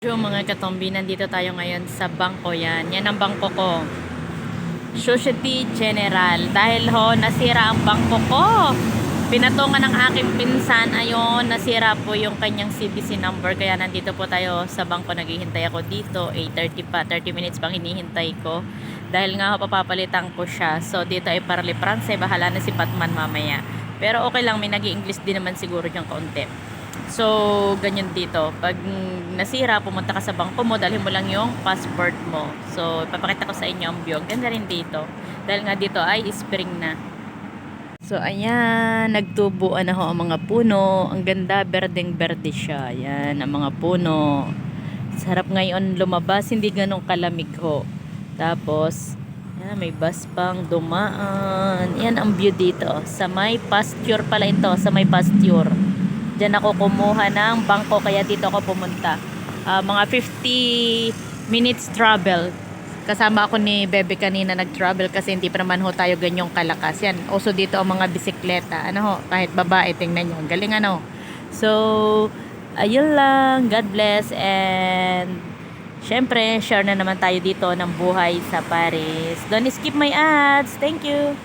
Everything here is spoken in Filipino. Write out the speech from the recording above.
Yo mga katombi, nandito tayo ngayon sa bangko yan. Yan ang bangko ko. Society General. Dahil ho, nasira ang bangko ko. Pinatungan ng aking pinsan. Ayun, nasira po yung kanyang CBC number. Kaya nandito po tayo sa bangko. Naghihintay ako dito. 8.30 pa. 30 minutes pang hinihintay ko. Dahil nga ho, papapalitan ko siya. So, dito ay Parli France. Bahala na si Patman mamaya. Pero okay lang, may nag english din naman siguro dyan kaunti. So, ganyan dito. Pag nasira, pumunta ka sa bangko mo, dalhin mo lang yung passport mo. So, ipapakita ko sa inyo ang view. Ganda rin dito. Dahil nga dito ay spring na. So, ayan. Nagtubuan na ho ang mga puno. Ang ganda, berdeng-berde siya. Ayan, ang mga puno. Sarap ngayon lumabas. Hindi ganong kalamig ho. Tapos, ayan, may bus pang dumaan. Yan ang view dito. Sa may pasture pala ito. Sa may pasture. Diyan ako kumuha ng bangko kaya dito ako pumunta. Ah, mga 50 minutes travel. Kasama ako ni Bebe kanina nag-travel kasi hindi pa naman ho tayo ganyong kalakas. Yan, uso dito ang mga bisikleta. Ano ho, kahit babae, tingnan nyo. Galing ano. So, ayun lang. God bless and syempre, share na naman tayo dito ng buhay sa Paris. Don't skip my ads. Thank you.